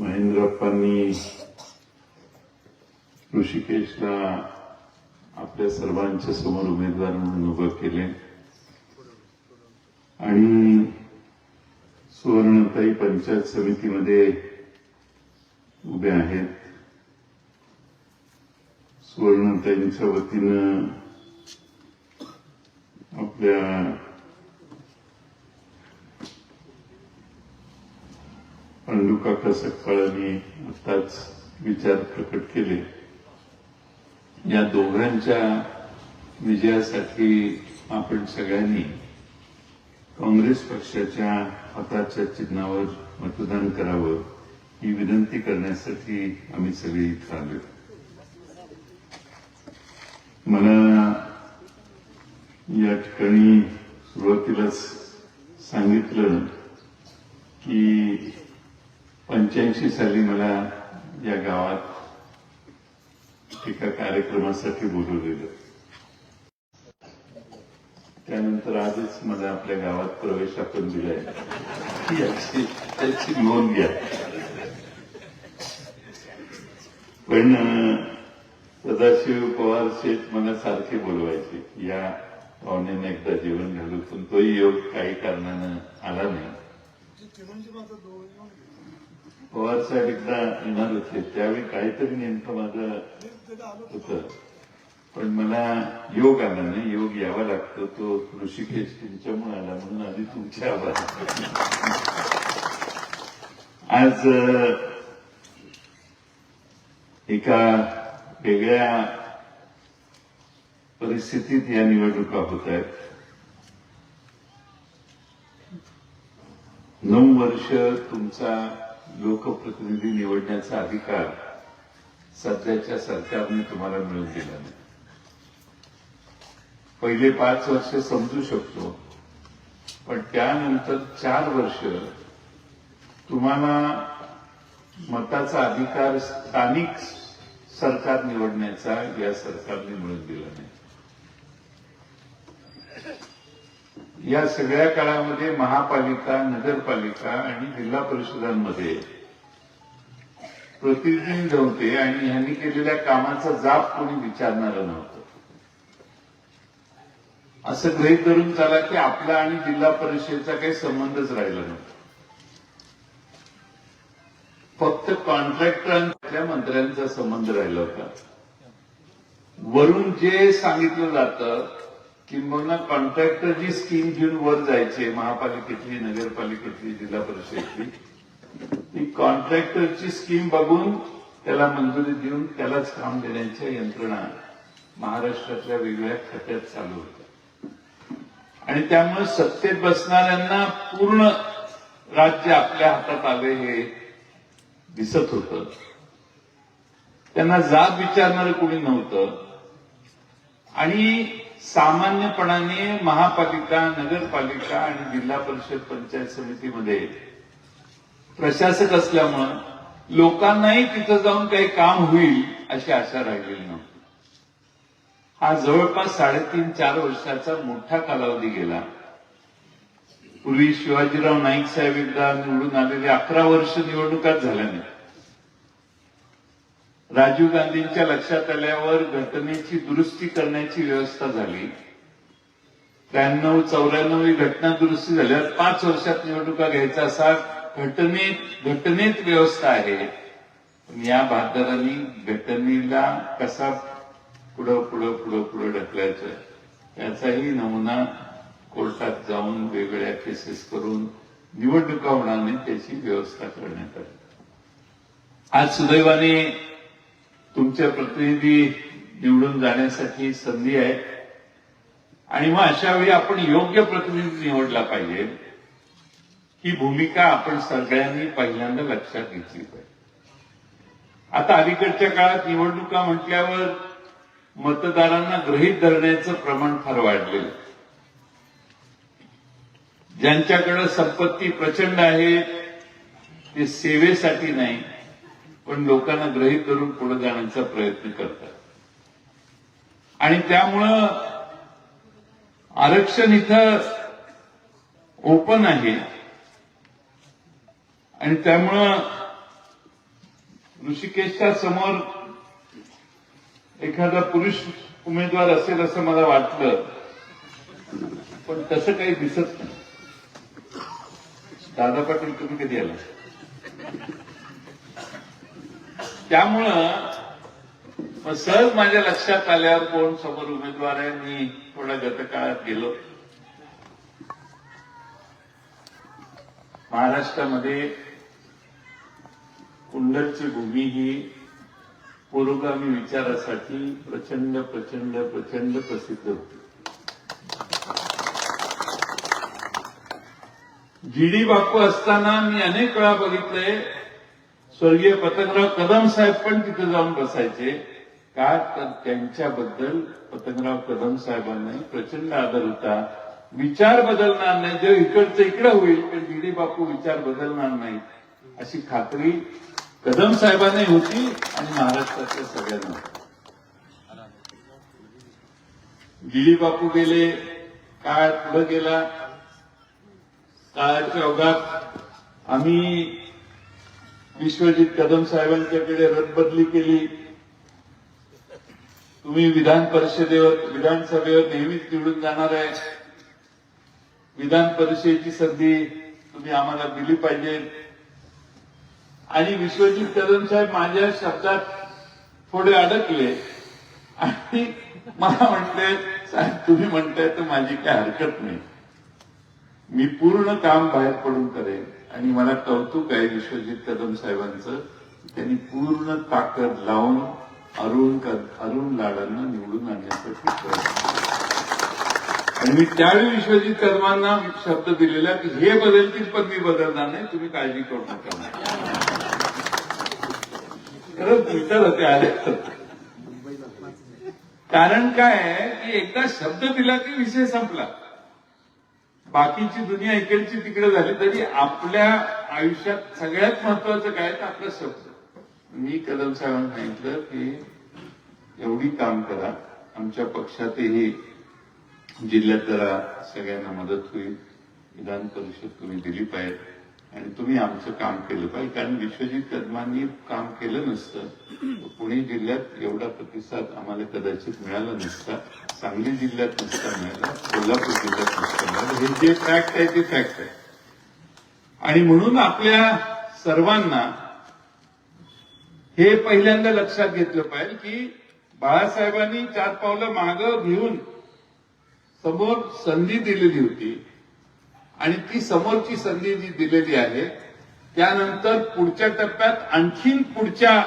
महेंद्रप्पांनी ऋषिकेशला आपल्या सर्वांच्या समोर उमेदवार म्हणून उभं केले. आणि सुवर्णताई पंचायत समितीमध्ये उभे आहेत. सुवर्णताईंच्या वतीनं आपल्या पांडुकाका सकपाळांनी आताच विचार प्रकट केले. या दोघांच्या विजयासाठी आपण सगळ्यांनी काँग्रेस पक्षाच्या हाताच्या चिन्हावर मतदान करावं ही विनंती करण्यासाठी आम्ही सगळे इथं आलो. मला या ठिकाणी सुरुवातीलाच सांगितलं की पंच्याऐंशी साली मला या गावात एका कार्यक्रमासाठी बोलवलेलं. त्यानंतर आजच मला आपल्या गावात प्रवेश आपण दिलाय. याची त्याची नोंद घ्या. पण सदाशिव पवार शेठ मला सारखे बोलवायचे या पाहुण्याने एकदा जेवण घालू पण तोही योग काही कारणानं आला नाही. पवार साहेब एकदा येणार होते. त्यावेळी काहीतरी नेमकं माझं होत. पण मला योग आला नाही. योग यावा लागतो. तो ऋषिकेश तुमच्यामुळे आला. म्हणून आधी तुमचे आभार आज एका वेगळ्या परिस्थितीत या निवडणुका होत आहेत. नऊ वर्ष तुमचा लोकप्रतिनिधी निवडण्याचा अधिकार सध्याच्या सरकारने तुम्हाला मिळून दिला नाही. पहिले पाच वर्ष समजू शकतो पण त्यानंतर चार वर्ष तुम्हाला मताचा अधिकार स्थानिक सरकार निवडण्याचा या सरकारने मिळून दिला नाही. या सगळ्या काळामध्ये महापालिका नगरपालिका आणि जिल्हा परिषदांमध्ये प्रतिनिधी नव्हते आणि ह्यांनी केलेल्या कामाचा जाब कोणी विचारणारं नव्हतं. असं गृहित धरून चाला की आपला आणि जिल्हा परिषदेचा काही संबंधच राहिला नव्हता. फक्त कॉन्ट्रॅक्टरांच्या मंत्र्यांचा संबंध राहिला होता. वरून जे सांगितलं जातं किंबहुना कॉन्ट्रॅक्टरची स्कीम घेऊन वर जायचे महापालिकेतली नगरपालिकेतली जिल्हा परिषदेतली ती कॉन्ट्रॅक्टरची स्कीम बघून त्याला मंजुरी देऊन त्यालाच काम देण्याच्या यंत्रणा महाराष्ट्रातल्या वेगवेगळ्या खात्यात चालू होत्या. आणि त्यामुळे सत्तेत बसणाऱ्यांना पूर्ण राज्य आपल्या हातात आले हे दिसत होतं. त्यांना जाब विचारणारं कोणी नव्हतं. आणि सामान्यपणाने महापालिका नगरपालिका आणि जिल्हा परिषद पंचायत समितीमध्ये प्रशासक असल्यामुळं लोकांनाही तिथं जाऊन काही काम होईल अशी आशा राहिलेली नव्हती. हा जवळपास साडेतीन चार वर्षाचा मोठा कालावधी गेला. पूर्वी शिवाजीराव नाईक साहेब एकदा निवडून आलेले अकरा वर्ष निवडणुकाच झाल्या नाही राजीव गांधींच्या लक्षात आल्यावर घटनेची दुरुस्ती करण्याची व्यवस्था झाली. त्र्याण्णव चौऱ्याण्णव ही घटना दुरुस्ती झाल्यावर पाच वर्षात निवडणुका घ्यायचा असा घटनेत घटनेत व्यवस्था आहे. पण या भागदारांनी घटनेला कसा पुढं पुढं पुढं पुढं ढकलायचं याचाही नमुना कोर्टात जाऊन वेगवेगळ्या केसेस करून निवडणुका होणार नाही त्याची व्यवस्था करण्यात आली. आज सुदैवाने तुमच्या प्रतिनिधी निवडून जाण्यासाठी संधी आहे आणि मग अशा वेळी आपण योग्य प्रतिनिधी निवडला पाहिजे. ही भूमिका आपण सगळ्यांनी पहिल्यांदा लक्षात घेतली पाहिजे. आता अलीकडच्या काळात निवडणुका म्हटल्यावर मतदारांना गृहीत धरण्याचं प्रमाण फार वाढलेलं ज्यांच्याकडे संपत्ती प्रचंड आहे ते सेवेसाठी नाही. पण लोकांना ग्रहित करून पुढे जाण्याचा प्रयत्न करतात. आणि त्यामुळं आरक्षण इथं ओपन आहे. आणि त्यामुळं ऋषिकेशच्या समोर एखादा पुरुष उमेदवार असेल असं मला वाटलं पण तसं काही दिसत नाही. दादा पाटील तुम्ही कधी आला त्यामुळं सहज माझ्या लक्षात आल्यावर कोण समोर उमेदवार आहे मी थोड्या गतकाळात गेलो. महाराष्ट्रामध्ये कुंडलची भूमी ही पुरोगामी विचारासाठी प्रचंड प्रचंड प्रचंड प्रसिद्ध होती. जीडी बापू असताना मी अनेक वेळा बघितलंय स्वर्गीय पतंगराव कदम साहेब पण तिथे जाऊन बसायचे. का? तर त्यांच्याबद्दल पतंगराव कदम साहेबांनाही प्रचंड आदर होता. विचार बदलणार नाही. जे इकडचं इकडं होईल पण जी बापू विचार बदलणार नाही. अशी खात्री कदम साहेबांनी होती आणि महाराष्ट्रातल्या सगळ्यांना. गिडी बापू गेले. काळ पुढे गेला. काळाच्या अवघात आम्ही विश्वजित कदम साहेबांच्याकडे रदबदली केली. तुम्ही विधान परिषदेवर विधानसभेवर नेहमीच निवडून जाणार आहे. विधान परिषदेची संधी तुम्ही आम्हाला दिली पाहिजे. आणि विश्वजित कदम साहेब माझ्या शब्दात थोडे अडकले. आणि मला म्हणते साहेब तुम्ही म्हणताय तर माझी काय हरकत नाही. मी पूर्ण काम बाहेर पडून करेन. आणि मला कौतुक आहे विश्वजित कदम साहेबांचं. त्यांनी पूर्ण ताकद लावून अरुण अरुण लाडांना निवडून आणण्यासाठी प्रयत्न आणि मी त्यावेळी विश्वजित कदमांना शब्द दिलेला की हे बदलतील पण मी बदलणार नाही तुम्ही काळजी करू नका. खरंच विचार होते आले. कारण काय आहे की एकदा शब्द दिला की विषय संपला. बाकीची दुनिया इकडची तिकडे झाली तरी आपल्या आयुष्यात सगळ्यात महत्वाचं काय तर आपला शब्द. मी कदम साहेबांना सांगितलं की एवढी काम करा आमच्या पक्षातही जिल्ह्यात जरा सगळ्यांना मदत होईल. विधान परिषद तुम्ही दिली पाहिजे आणि तुम्ही आमचं काम केलं पाहिजे. कारण विश्वजित कदमांनी काम केलं नसतं. पुणे जिल्ह्यात एवढा प्रतिसाद आम्हाला कदाचित मिळाला नसता. सांगली जिल्ह्यात नसता मिळाला कोल्हापूर जिल्ह्यात नसता मिळाला हे जे फॅक्ट आहे ते फॅक्ट आहे. आणि म्हणून आपल्या सर्वांना हे पहिल्यांदा लक्षात घेतलं पाहिजे की बाळासाहेबांनी चार पावलं मागं घेऊन समोर संधी दिलेली होती. आणि ती समोरची संधी जी दिलेली आहे त्यानंतर पुढच्या टप्प्यात आणखीन पुढच्या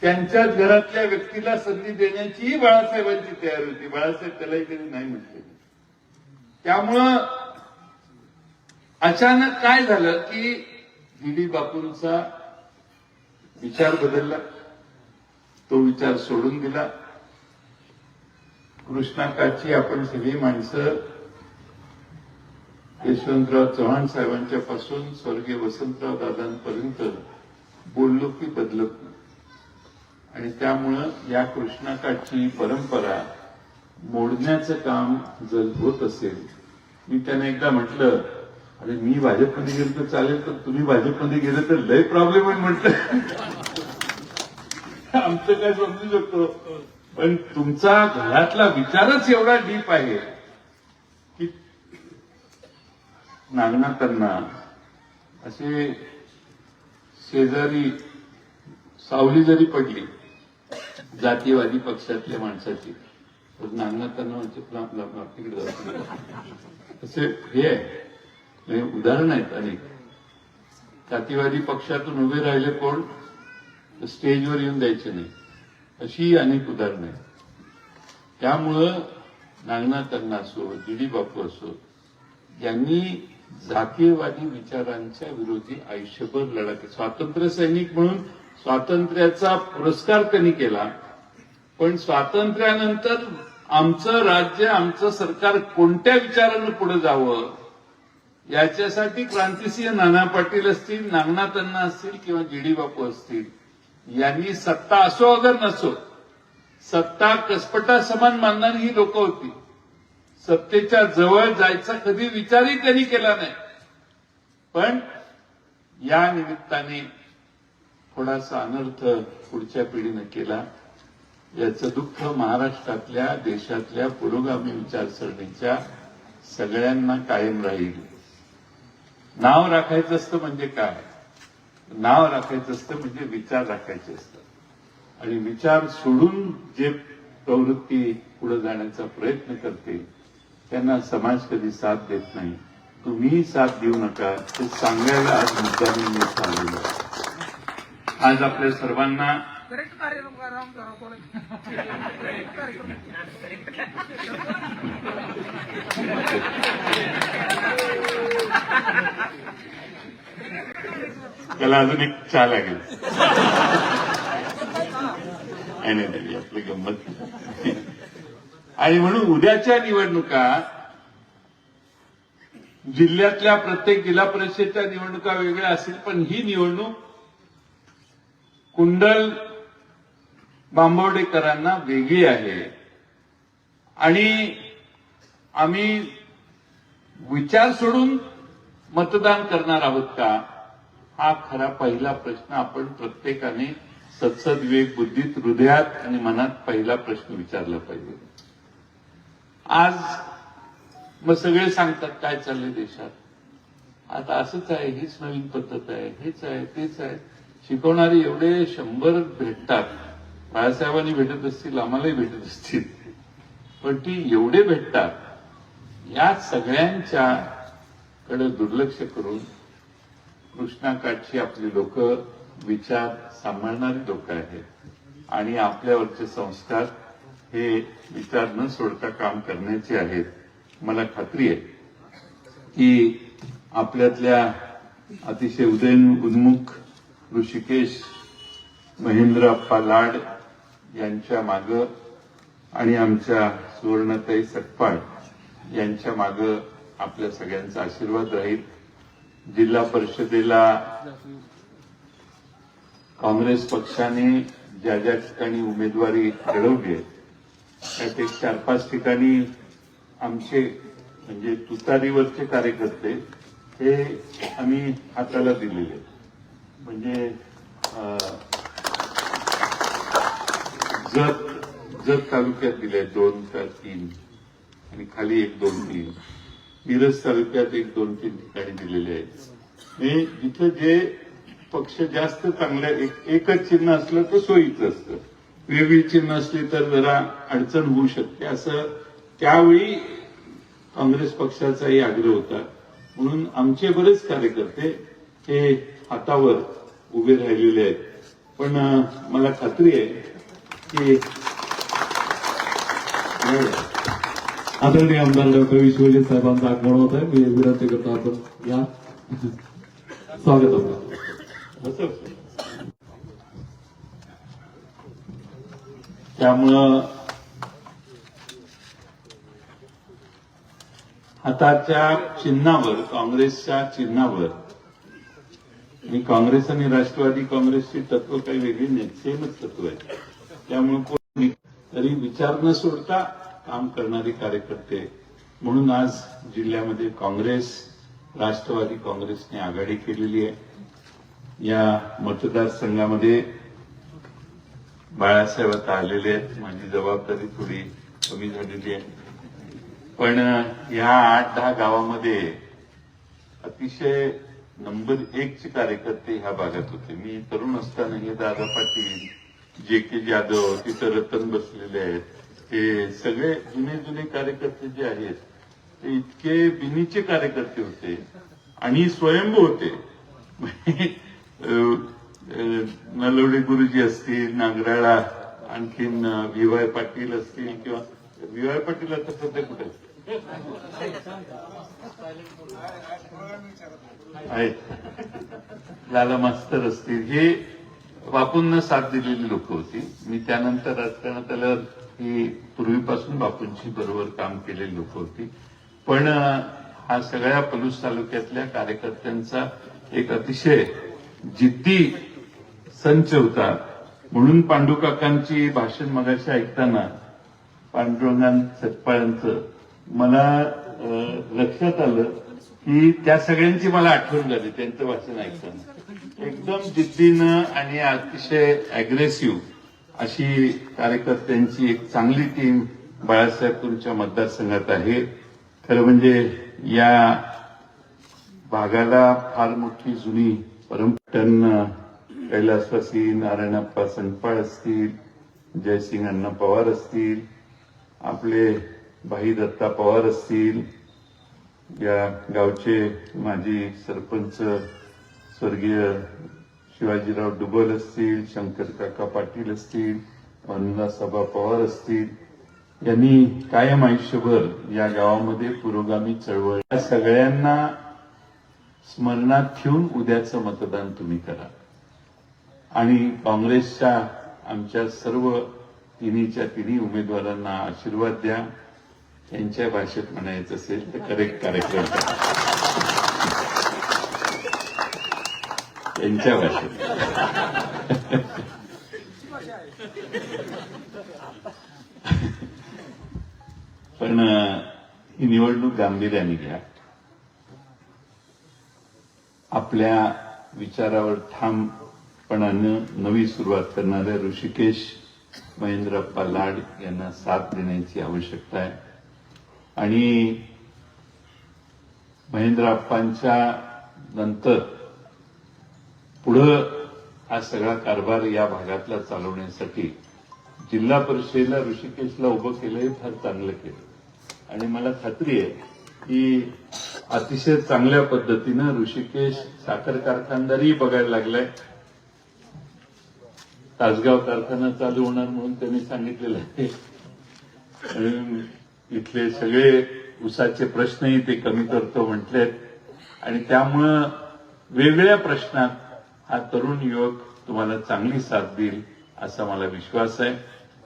त्यांच्याच घरातल्या व्यक्तीला संधी देण्याचीही बाळासाहेबांची तयारी होती. बाळासाहेब त्यालाही कधी नाही म्हटले. त्यामुळं अचानक काय झालं की डी बापूंचा विचार बदलला. तो विचार सोडून दिला. कृष्णाकाची आपण सगळी माणसं यशवंतराव चव्हाण साहेबांच्या पासून स्वर्गीय वसंतराव दादांपर्यंत बोललो की बदलत नाही. आणि त्यामुळं या कृष्णाकाठची परंपरा मोडण्याचं काम जर होत असेल मी त्यांना एकदा म्हटलं अरे मी भाजपमध्ये गेलो तर चालेल तर तुम्ही भाजपमध्ये गेले तर लय प्रॉब्लेम आहे म्हटलं. आमचं काय समजू शकतो. पण तुमचा घरातला विचारच एवढा डीप आहे की नागनाथांना असे शेजारी सावली जरी पडली जातीवादी पक्षातल्या माणसाची. तर म्हणजे तिकडे जातो असे हे आहे. उदाहरण आहेत अनेक. जातीवादी पक्षातून उभे राहिले कोण? स्टेजवर येऊन द्यायचे नाही. अशी अनेक उदाहरणं आहेत. त्यामुळं नागनाथांना असो जीडी बापू असो यांनी जातीयवादी विचारांच्या विरोधी आयुष्यभर लढा स्वातंत्र्य सैनिक म्हणून स्वातंत्र्याचा पुरस्कार त्यांनी केला. पण स्वातंत्र्यानंतर आमचं राज्य आमचं सरकार कोणत्या विचारानं पुढे जावं? याच्यासाठी क्रांतिसिंह नाना पाटील असतील नागनाथ अण्णा असतील किंवा जीडी बापू असतील यांनी सत्ता असो अगर नसो सत्ता कसपटा समान मानणारी ही लोक होती. सत्तेच्या जवळ जायचा कधी विचारही त्यांनी केला नाही. पण या निमित्ताने थोडासा अनर्थ पुढच्या पिढीनं केला याचं दुःख महाराष्ट्रातल्या देशातल्या पुरोगामी विचारसरणीच्या सगळ्यांना कायम राहील. नाव राखायचं असतं म्हणजे काय? नाव राखायचं असतं म्हणजे विचार राखायचे असतात. आणि विचार सोडून जे प्रवृत्ती पुढे जाण्याचा प्रयत्न करते त्यांना समाज कधी साथ देत नाही. तुम्हीही साथ देऊ नका हे सांगायला आज मुद्दामी मी सांगितलं आलेलो आज आपल्या सर्वांना त्याला अजून एक चहा लागेल. नाही, नाही नाही, आपली गंमत आणि म्हणून उद्याच्या निवडणुका जिल्ह्यातल्या प्रत्येक जिल्हा परिषदच्या निवडणुका वेगळ्या असतील पण ही निवडणूक कुंडल बांबवडेकरांना वेगळी आहे. आणि आम्ही विचार सोडून मतदान करणार आहोत का? हा खरा पहिला प्रश्न आपण प्रत्येकाने सत्सद विवेक बुद्धीत हृदयात आणि मनात पहिला प्रश्न विचारला पाहिजे. आज मग सगळे सांगतात काय चाललंय देशात? आता असंच आहे हीच नवीन पद्धत आहे हेच आहे तेच आहे. शिकवणारे एवढे शंभर भेटतात. बाळासाहेबांनी भेटत असतील आम्हालाही भेटत असतील. पण ती एवढे भेटतात या सगळ्यांच्या कडे दुर्लक्ष करून कृष्णाकाठची आपली लोक विचार सांभाळणारी लोक आहेत. आणि आपल्यावरचे संस्कार हे विचार न सोडता काम करण्याचे आहेत. मला खात्री आहे की आपल्यातल्या अतिशय उदयन उन्मुख ऋषिकेश महेंद्रप्पा लाड यांच्या माग आणि आमच्या सुवर्णताई सकपाळ यांच्या माग आपल्या सगळ्यांचा आशीर्वाद राहील जिल्हा परिषदेला काँग्रेस पक्षाने ज्या ज्या ठिकाणी उमेदवारी लढवली आहे त्यात एक चार पाच ठिकाणी आमचे म्हणजे तुतारीवरचे कार्यकर्ते हे आम्ही हाताला दिलेले आहेत. म्हणजे जत जत तालुक्यात दिले दोन का तीन आणि खाली एक दोन तीन मिरज तालुक्यात एक दोन तीन ठिकाणी दिलेले आहेत हे जिथं जे पक्ष जास्त चांगल्या एक- एकच चिन्ह असलं तर सोयीचं असतं. वेगळी चिन्ह असली तर जरा अडचण होऊ शकते. असं त्यावेळी काँग्रेस पक्षाचाही आग्रह होता. म्हणून आमचे बरेच कार्यकर्ते हे हातावर उभे राहिलेले आहेत. पण मला खात्री आहे की आदरणीय आमदार डॉक्टर विश्वजित साहेबांचा आगमन होत आहे. मी विनंती करतो आपण या. स्वागत आपलं. त्यामुळं हाताच्या चिन्हावर काँग्रेसच्या चिन्हावर आणि काँग्रेस आणि राष्ट्रवादी काँग्रेसची तत्व काही वेगळी नाहीत सेमच तत्व आहेत. त्यामुळे कोणी तरी विचार न सोडता काम करणारे कार्यकर्ते म्हणून आज जिल्ह्यामध्ये काँग्रेस राष्ट्रवादी काँग्रेसने आघाडी केलेली आहे. या मतदारसंघामध्ये बाळासाहेब आता आलेले आहेत. माझी जबाबदारी थोडी कमी झालेली आहे. पण या आठ दहा गावामध्ये अतिशय नंबर एकचे कार्यकर्ते ह्या भागात होते. मी तरुण असताना हे दादा पाटील जे के जाधव तिथं रतन बसलेले आहेत. हे सगळे जुने जुने कार्यकर्ते जे आहेत ते इतके बिनीचे कार्यकर्ते होते आणि स्वयंभू होते. अं, नलवडे गुरुजी असतील नागराळा आणखीन व्ही वाय पाटील असतील किंवा व्ही वाय पाटील आता सध्या कुठे आहेत? लाला मास्तर असतील. हे बापूंना साथ दिलेली लोक होती. मी त्यानंतर राजकारणात आल्यावर ही पूर्वीपासून बापूंची बरोबर काम केलेली लोक होती. पण हा सगळ्या पलूस तालुक्यातल्या कार्यकर्त्यांचा एक अतिशय जिद्दी संच होता. म्हणून पांडुकाकांची भाषण मगाशी ऐकताना पांडुरंगां सतपाळांचं मला लक्षात आलं की त्या सगळ्यांची मला आठवण झाली त्यांचं वाचन ऐकताना. एकदम जिद्दीनं आणि अतिशय अग्रेसिव्ह अशी कार्यकर्त्यांची एक चांगली टीम बाळासाहेब तुमच्या मतदारसंघात आहे. खरं म्हणजे या भागाला फार मोठी जुनी परंपरा कैलासवासी नारायणप्पा संपाळ असतील जयसिंग अण्णा पवार असतील आपले भाई दत्ता पवार असतील या गावचे माजी सरपंच स्वर्गीय शिवाजीराव डुबल असतील शंकर काका पाटील असतील सभा पवार असतील यांनी कायम आयुष्यभर या गावामध्ये पुरोगामी चळवळ या सगळ्यांना स्मरणात ठेवून उद्याचं मतदान तुम्ही करा. आणि काँग्रेसच्या आमच्या सर्व तिन्हीच्या तिन्ही उमेदवारांना आशीर्वाद द्या. त्यांच्या भाषेत म्हणायचं असेल तर करेक्ट कार्यक्रम त्यांच्या भाषेत. पण ही निवडणूक गांभीर्याने घ्या. आपल्या विचारावर ठामपणानं नवी सुरुवात करणाऱ्या ऋषिकेश महेंद्रप्पा लाड यांना साथ देण्याची आवश्यकता आहे. आणि महेंद्रप्पांच्या नंतर पुढं हा सगळा कारभार या भागातला चालवण्यासाठी जिल्हा परिषदेला ऋषिकेशला उभं केलं हे फार चांगलं केलं आणि मला खात्री आहे की अतिशय चांगल्या पद्धतीनं ऋषिकेश साखर कारखानदारही बघायला लागलाय. तासगाव कारखाना चालू होणार म्हणून त्यांनी सांगितलेलं आहे. इथले सगळे उसाचे प्रश्नही ते कमी करतो म्हटलेत. आणि त्यामुळं वेगळ्या प्रश्नात हा तरुण युवक तुम्हाला चांगली साथ देईल असा मला विश्वास आहे.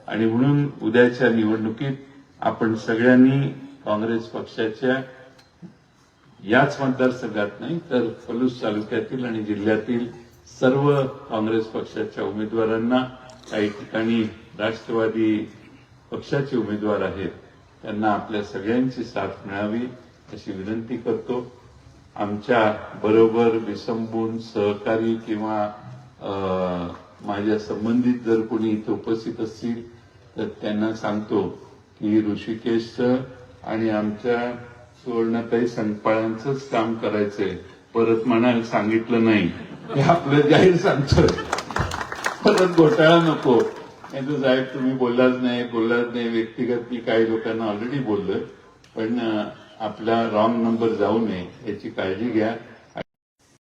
आणि म्हणून उद्याच्या निवडणुकीत आपण सगळ्यांनी काँग्रेस पक्षाच्या याच मतदारसंघात नाही तर पलूस तालुक्यातील आणि जिल्ह्यातील सर्व काँग्रेस पक्षाच्या उमेदवारांना काही ठिकाणी राष्ट्रवादी पक्षाचे उमेदवार आहेत. त्यांना आपल्या सगळ्यांची साथ मिळावी अशी विनंती करतो. आमच्या बरोबर विसंबून सहकारी किंवा माझ्या संबंधित जर कोणी इथं उपस्थित असतील तर त्यांना सांगतो की ऋषिकेशचं आणि आमच्या सुवर्णताई संकपाळांचंच काम करायचंय. परत म्हणायला सांगितलं नाही. हे आपलं जाहीर सांगतोय. परत घोटाळा नको. नाही तर साहेब तुम्ही बोललाच नाही बोललाच नाही. व्यक्तिगत मी काही लोकांना ऑलरेडी बोललोय. पण आपला रॉंग नंबर जाऊ नये याची काळजी घ्या.